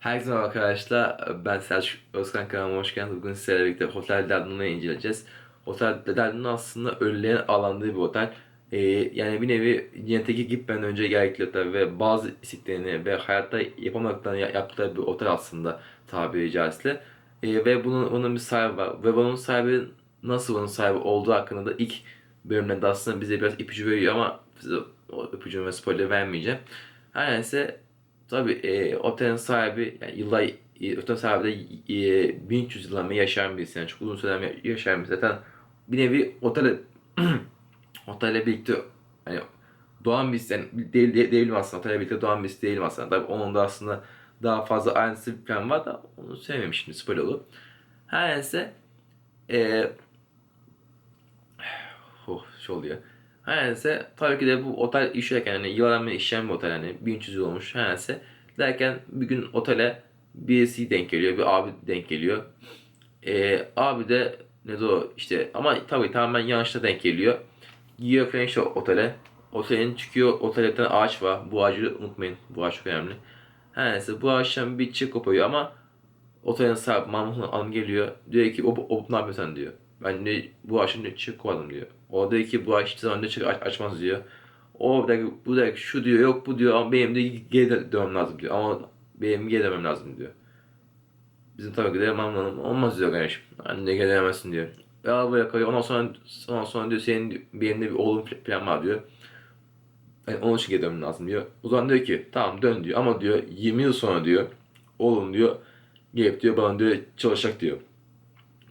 Herkese merhaba arkadaşlar. Ben Selçuk Özkan kanalıma hoş geldiniz. Bugün sizlerle birlikte Hotel Dardina'yı inceleyeceğiz. Otel Dardina aslında ölülerin ağlandığı bir otel. Ee, yani bir nevi Cennet'teki gitmeden önce gerekli otel ve bazı isteklerini ve hayatta yapamadıklarını ya- yaptıkları bir otel aslında tabiri caizse. Ee, ve bunun, bunun bir sahibi var. Ve bunun sahibi nasıl bunun sahibi olduğu hakkında da ilk bölümlerde aslında bize biraz ipucu veriyor ama size o ipucu ve spoiler vermeyeceğim. Her neyse Tabii e, otelin sahibi yani yıllar e, otel sahibi de e, 1300 yıldan beri yaşayan birisi yani çok uzun süredir yaşayan birisi. Zaten bir nevi otele otelle birlikte hani doğan birisi yani değil, değil, değilim aslında otelle birlikte doğan birisi değilim aslında. Tabii onun da aslında daha fazla ayrıntısı bir plan var da onu söylemeyeyim şimdi spoiler olur. Her neyse e, oh, şey oluyor. Her neyse tabii ki de bu otel işlerken hani yıllardan beri işleyen bir otel hani 1300 yıl olmuş her neyse derken bir gün otele birisi denk geliyor bir abi denk geliyor. Ee, abi de ne de o işte ama tabii tamamen yanlışla denk geliyor. Giyiyor falan işte otele. Otelin çıkıyor oteletten ağaç var. Bu ağacı unutmayın. Bu ağaç çok önemli. Her neyse bu ağaçtan bir çiçek kopuyor ama otelin sahibi Mahmut Hanım geliyor. Diyor ki o, o ne yapıyorsun diyor. Ben de bu çiçek kovadım diyor. O diyor ki bu ağaç hiçbir zaman aç- açmaz diyor. O da bu da şu diyor yok bu diyor ama benim de geri dö- dönmem lazım diyor. Ama benim geri dönmem lazım diyor. Bizim tabii ki de Hanım olmaz diyor kardeşim. Anne geri dönemezsin diyor. Ve arabaya koyuyor. Ondan sonra, ondan sonra diyor senin benim de bir oğlum falan var diyor. Yani onun için geri dönmem lazım diyor. O zaman diyor ki tamam dön diyor ama diyor 20 yıl sonra diyor oğlum diyor gelip diyor bana diyor çalışacak diyor.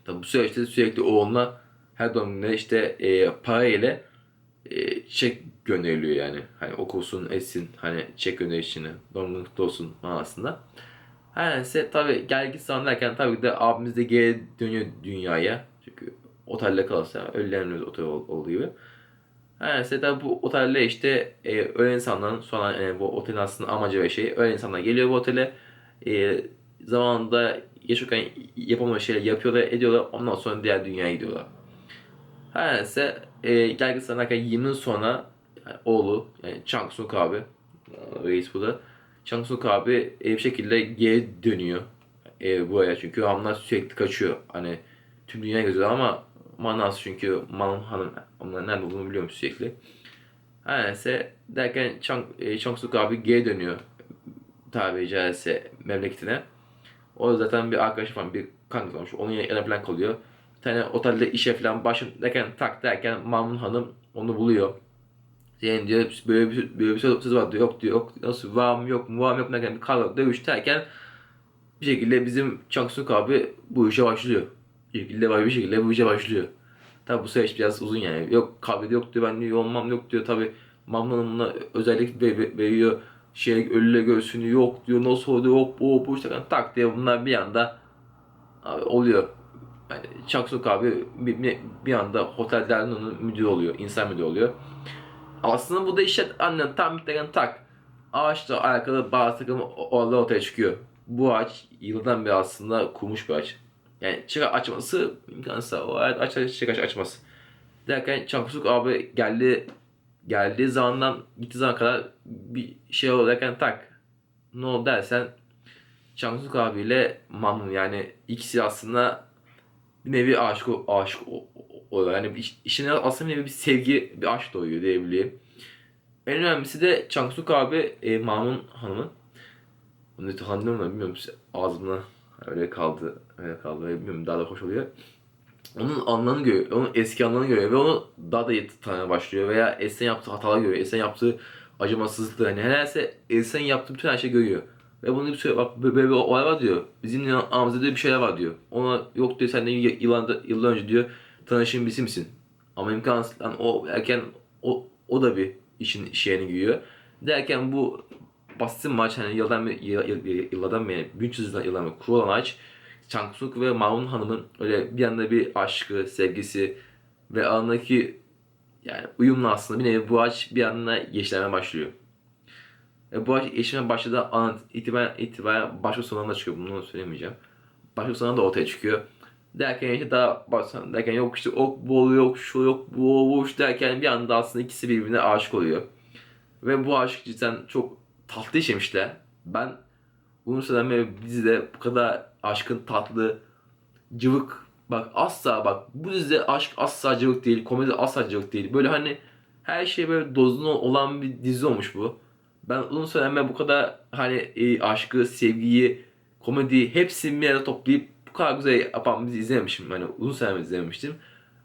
Tabi bu süreçte sürekli oğluna her doğum gününe işte e, para ile e, çek gönderiliyor yani. Hani okusun, etsin, hani çek gönderişini, kutlu olsun manasında. Her neyse tabi gel git zaman derken tabii ki de abimiz de geri dönüyor dünyaya. Çünkü otelde kalırsa ölülerin otel ol- olduğu gibi. Her neyse tabi bu otelde işte e, ölen insanların sonra e, bu otelin aslında amacı ve şeyi ölen insanlar geliyor bu otele. E, zamanında yaşarken yapamadığı şeyler yapıyorlar, ediyorlar. Ondan sonra diğer dünyaya gidiyorlar. Her neyse e, gelgi sanarken 20 yıl sonra yani oğlu yani Chang Suk abi reis bu da Chang Suk abi e, bir şekilde geri dönüyor e, buraya çünkü hamlar sürekli kaçıyor. Hani tüm dünya geziyorlar ama manası çünkü Manam Hanım onlar nerede olduğunu biliyorum sürekli. Her neyse derken Chang, e, Chang Suk abi geri dönüyor tabiri caizse memleketine. O zaten bir arkadaşı falan bir kankası olmuş. Onun yanına falan kalıyor. Bir tane otelde işe falan başlarken tak derken Mamun Hanım onu buluyor. Yani diyor böyle bir, böyle bir söz var diyor. Yok diyor. Yok, nasıl var mı yok mu var mı yok derken bir kavga dövüş derken bir şekilde bizim Changsuk abi bu işe başlıyor. Bir şekilde bir şekilde bu işe başlıyor. Tabi bu süreç biraz uzun yani. Yok kavga yok diyor ben diyor olmam yok diyor. Tabi Mamun buna özellik ver- ver- veriyor. Şey ölüle göğsünü yok diyor. Nasıl oluyor yok bu bu işte tak diye bunlar bir anda abi oluyor. Yani Changsuk abi bir, bir, bir anda Hotel Derno'nun müdürü oluyor. insan müdürü oluyor. Aslında bu da işte annen tam bitlerken tak. Ağaçla alakalı bazı takım olaylar ortaya çıkıyor. Bu ağaç yıldan beri aslında kurmuş bir ağaç. Yani çıkar açması imkansız. O ağaç açar çıkar açmaz. Derken Changsuk abi geldi geldiği zamandan gittiği zaman kadar bir şey olarakken tak. Ne oldu dersen Changsuk abiyle Mamun yani ikisi aslında bir nevi aşık aşık oluyor. Yani işine aslında bir nevi bir sevgi, bir aşk doğuyor diyebileyim. En önemlisi de Changsuk abi e, Mamun Hanım'ın. Onu tanıdım mı bilmiyorum ağzımda öyle kaldı. Öyle kaldı. Bilmiyorum daha da hoş oluyor. Onun anlamını görüyor. Onun eski anlamını görüyor ve onu daha da tanımaya başlıyor. Veya Esen yaptığı hataları görüyor. Esen yaptığı acımasızlığı. Hani herhalde Esen yaptığı bütün her şeyi görüyor. Ve bunu bir söyle bak böyle bir olay var diyor. Bizim aramızda diyor bir şeyler var diyor. Ona yok diyor sen de yıllarda, yıllar önce diyor tanışın birisi misin? Ama imkansız lan o erken o, o da bir işin şeyini giyiyor. Derken bu basit maç hani yıldan beri, yıl, yıl, yıllardan beri 1300 yıldan yıldan beri kurulan maç Changsuk ve Maun Hanım'ın öyle bir anda bir aşkı, sevgisi ve aranındaki yani uyumla aslında bir nevi bu ağaç bir anda yeşermeye başlıyor. E bu ağaç yeşermeye başladığı an itibaren, itibaren başka sonunda çıkıyor. Bunu söylemeyeceğim. Başka sonunda da ortaya çıkıyor. Derken işte daha baştan derken yok işte ok bu oluyor, yok şu yok bu şu derken bir anda aslında ikisi birbirine aşık oluyor. Ve bu aşk cidden çok tatlı işlemişler. Ben Süreden beri dizide bu kadar aşkın tatlı, cıvık. Bak asla bak bu dizide aşk asla cıvık değil. Komedi asla cıvık değil. Böyle hani her şey böyle dozunu olan bir dizi olmuş bu. Ben uzun beri bu kadar hani e, aşkı, sevgiyi, komediyi hepsini bir arada toplayıp bu kadar güzel yapan bir dizi izlememişim. Hani uzun süre izlememiştim.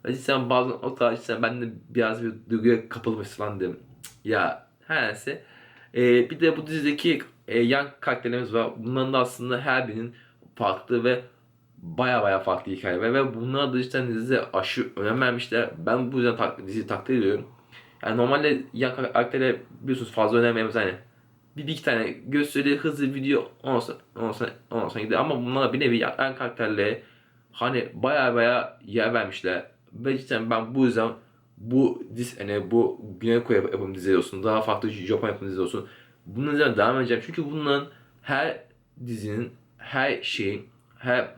Ve cidden bazen o tarz cidden ben de biraz bir duyguya kapılmış falan dedim. Ya her neyse. Ee, bir de bu dizideki e, yan karakterlerimiz var. Bunların da aslında her birinin farklı ve baya baya farklı hikayeler ve bunlara da cidden dizide aşırı önem vermişler. Ben bu yüzden tak, diziyi takdir ediyorum. Yani normalde yan karakterlere biliyorsunuz fazla önem vermez hani. Bir, bir iki tane gösteri, hızlı video sonra, ondan sonra gidiyor. Ama bunlara bir nevi yan karakterlere hani baya baya yer vermişler. Ve cidden ben bu yüzden bu diz hani bu Güney Kore yapım dizileri olsun, daha farklı Japon yapım dizileri olsun. Bunun üzerine devam edeceğim. Çünkü bunların her dizinin, her şeyin, her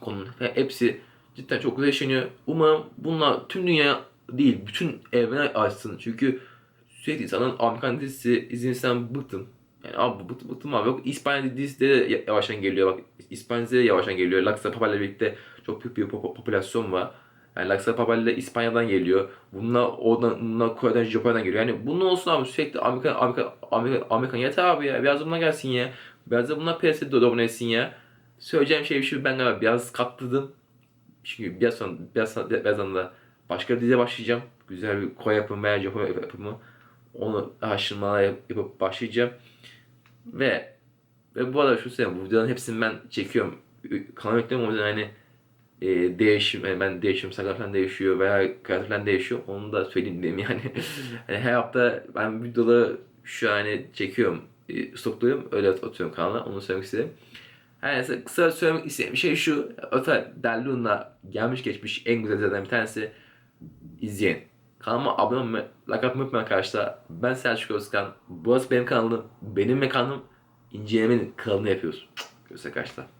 konunun ve hepsi cidden çok güzel işleniyor. Umarım bunlar tüm dünya değil, bütün evrene açsın. Çünkü sürekli insanın Amerikan dizisi izlemesinden bıktım. Yani abi bıktım, bıktım abi. Yok İspanya dizisi de yavaştan geliyor. Bak İspanya dizisi de yavaştan geliyor. Laksa Papel'le birlikte çok büyük bir pop- popülasyon var. Yani Laksa Papel de İspanya'dan geliyor. Bunlar oradan, bunlar Kore'den, Japonya'dan geliyor. Yani bunun olsun abi sürekli Amerika, Amerika, Amerika, Amerika yeter abi ya. Biraz da bunlar gelsin ya. Biraz da bunlar piyasaya domine etsin ya. Söyleyeceğim şey şu ben galiba biraz katladım. Çünkü biraz sonra, biraz sonra, birazdan da başka bir diziye başlayacağım. Güzel bir Kore yapımı veya Japon yapımı. Onu araştırmalar yap- yapıp başlayacağım. Ve ve bu arada şu söyleyeyim, bu videoların hepsini ben çekiyorum. Kanal yüklüyorum o yüzden hani e, değişim, yani ben değişim, sakal falan değişiyor veya falan değişiyor. Onu da söyleyeyim diyeyim yani. yani her hafta ben videoları şu an çekiyorum, e, stokluyorum, öyle at- atıyorum kanala. Onu söylemek istedim. Her neyse kısa söylemek istediğim şey şu. Öte Derlun'la gelmiş geçmiş en güzel dizilerden bir tanesi. izleyin. Kanalıma abone olmayı, like atmayı unutmayın arkadaşlar. Ben Selçuk Özkan. Burası benim kanalım. Benim mekanım. İncelemenin kralını yapıyoruz. Görüşürüz arkadaşlar.